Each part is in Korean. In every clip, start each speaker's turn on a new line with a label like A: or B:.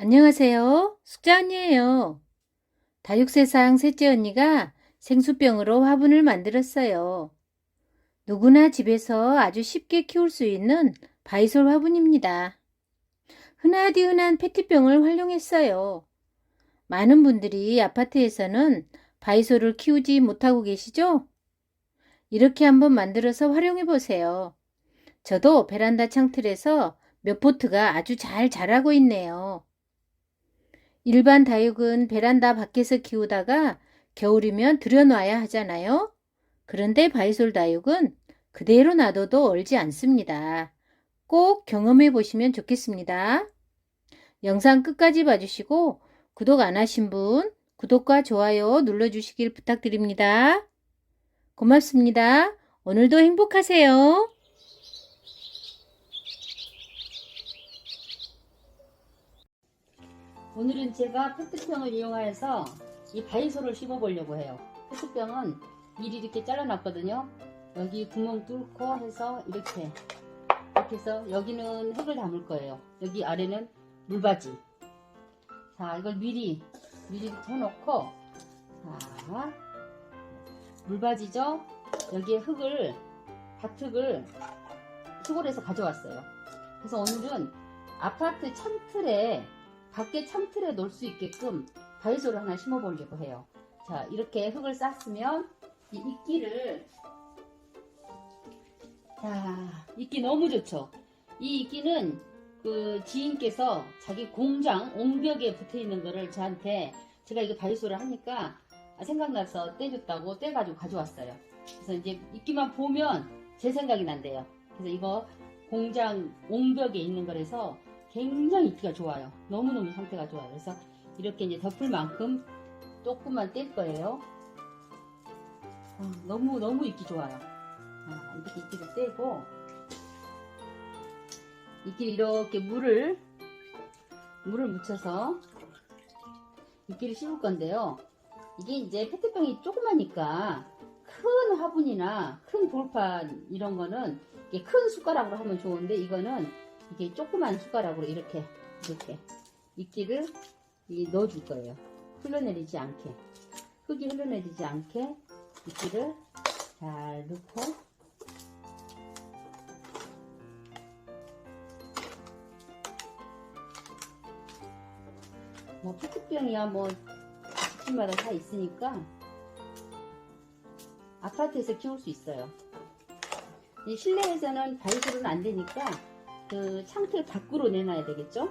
A: 안녕하세요. 숙자 언니예요. 다육세상 셋째 언니가 생수병으로 화분을 만들었어요. 누구나 집에서 아주 쉽게 키울 수 있는 바이솔 화분입니다. 흔하디 흔한 페트병을 활용했어요. 많은 분들이 아파트에서는 바이솔을 키우지 못하고 계시죠? 이렇게 한번 만들어서 활용해 보세요. 저도 베란다 창틀에서 몇 포트가 아주 잘 자라고 있네요. 일반 다육은 베란다 밖에서 키우다가 겨울이면 들여놔야 하잖아요. 그런데 바이솔 다육은 그대로 놔둬도 얼지 않습니다. 꼭 경험해 보시면 좋겠습니다. 영상 끝까지 봐주시고 구독 안 하신 분 구독과 좋아요 눌러주시길 부탁드립니다. 고맙습니다. 오늘도 행복하세요.
B: 오늘은 제가 페트병을 이용해서 이 바이솔을 심어보려고 해요. 페트병은 미리 이렇게 잘라놨거든요. 여기 구멍 뚫고 해서 이렇게 이렇게 해서 여기는 흙을 담을 거예요. 여기 아래는 물바지. 자, 이걸 미리 미리 해놓고 자, 물바지죠. 여기에 흙을 밭흙을 시골에서 가져왔어요. 그래서 오늘은 아파트 창틀에 밖에 창틀에 놓을 수 있게끔 바이솔을 하나 심어 보려고 해요. 자, 이렇게 흙을 쌌으면 이 이끼를 자, 이끼 너무 좋죠. 이 이끼는 그 지인께서 자기 공장 옹벽에 붙어 있는 거를 저한테 제가 이거 바이솔을 하니까 아, 생각나서 떼줬다고 떼가지고 가져왔어요. 그래서 이제 이끼만 보면 제 생각이 난대요. 그래서 이거 공장 옹벽에 있는 거라서 굉장히 이끼가 좋아요. 너무너무 상태가 좋아요. 그래서 이렇게 이제 덮을 만큼 조금만 뗄 거예요. 아, 너무 너무 이끼 좋아요. 아, 이렇게 이끼를 떼고 이끼 이렇게 물을 물을 묻혀서 이끼를 씌울 건데요. 이게 이제 페트병이 조그마니까 큰 화분이나 큰 돌판 이런 거는 큰 숟가락으로 하면 좋은데 이거는 이게 조그만 숟가락으로 이렇게 이렇게 이끼를 이 넣어줄 거예요. 흘러내리지 않게 흙이 흘러내리지 않게 이끼를 잘 넣고 뭐 페트병이야 뭐 집집마다 다 있으니까 아파트에서 키울 수 있어요. 이 실내에서는 바이솔은 안 되니까 그 창틀 밖으로 내놔야 되겠죠?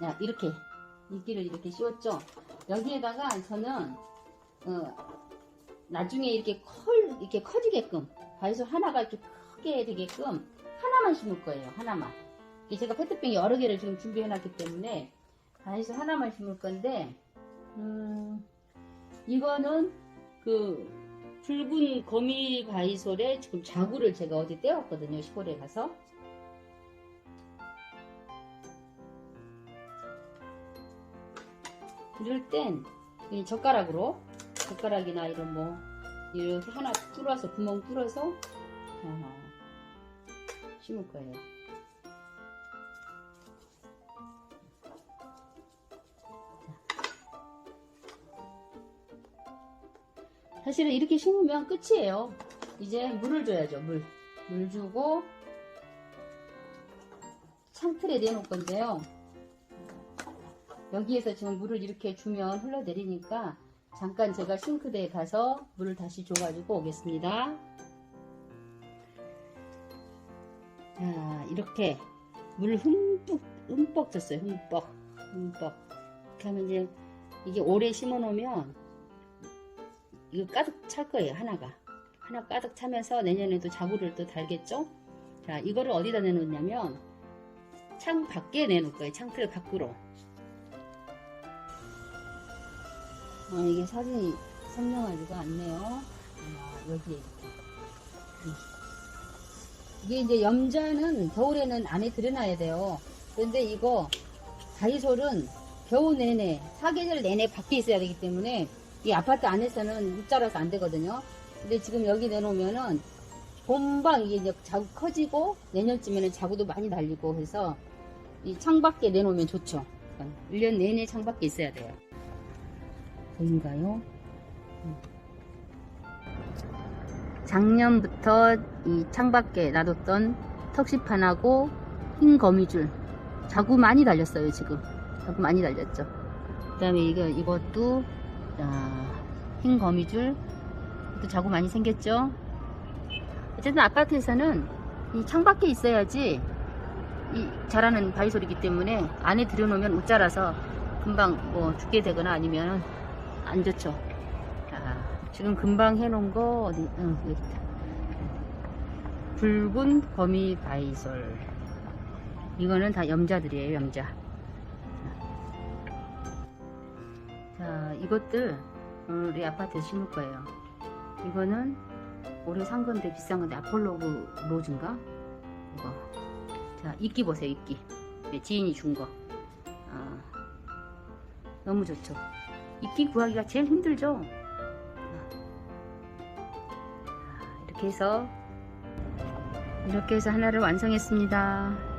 B: 자, 이렇게 이끼를 이렇게 씌웠죠. 여기에다가 저는 어, 나중에 이렇게 컬 이렇게 커지게끔 바이솔 하나가 이렇게 크게 되게끔 하나만 심을 거예요. 하나만. 제가 페트병 여러 개를 지금 준비해 놨기 때문에 바이솔 하나만 심을 건데 음, 이거는 그 붉은 거미 바이솔에 지금 자구를 제가 어디 떼왔거든요. 시골에 가서. 이럴 땐이 젓가락으로 젓가락이나 이런 뭐 이렇게 하나 뚫어서 구멍 뚫어서 아, 심을 거예요. 사실은 이렇게 심으면 끝이에요. 이제 물을 줘야죠. 물. 물 주고 창틀에 내놓을 건데요. 여기에서 지금 물을 이렇게 주면 흘러내리니까 잠깐 제가 싱크대에 가서 물을 다시 줘가지고 오겠습니다. 자, 이렇게 물을 흠뻑, 흠뻑 줬어요. 흠뻑, 흠뻑. 이렇게 하면 이제 이게 오래 심어 놓으면 이거 가득 찰 거예요. 하나가. 하나 가득 차면서 내년에도 자구를 또 달겠죠? 자, 이거를 어디다 내놓냐면 창 밖에 내놓을 거예요. 창틀 밖으로. 아, 이게 사진이 선명하지가 않네요. 아, 여기에. 이게 이제 염자는 겨울에는 안에 들여놔야 돼요. 그런데 이거 다이솔은 겨우 내내, 사계절 내내 밖에 있어야 되기 때문에 이 아파트 안에서는 못 자라서 안 되거든요. 근데 지금 여기 내놓으면은 본방 이게 이제 자구 커지고 내년쯤에는 자구도 많이 달리고 해서 이 창밖에 내놓으면 좋죠. 1년 내내 창밖에 있어야 돼요. 보인가요? 음. 작년부터 이 창밖에 놔뒀던 턱시판하고 흰 거미줄 자구 많이 달렸어요 지금 자구 많이 달렸죠 그 다음에 이것도 자, 흰 거미줄? 또 자구 많이 생겼죠? 어쨌든 아파트에서는 이 창밖에 있어야지 이 자라는 바이솔이기 때문에 안에 들여놓으면 못 자라서 금방 뭐 죽게 되거나 아니면 안 좋죠. 자, 지금 금방 해놓은 거 어디 응, 여기 있다. 붉은 거미 바이솔. 이거는 다 염자들이에요 염자 자 이것들 우리 아파트에 심을 거예요. 이거는 올해 산 건데 비싼 건데 아폴로그 로즈인가 이거. 자 이끼 보세요 이끼. 네, 지인이 준거. 아, 너무 좋죠. 이끼 구하기가 제일 힘들죠? 자, 이렇게 해서 이렇게 해서 하나를 완성했습니다.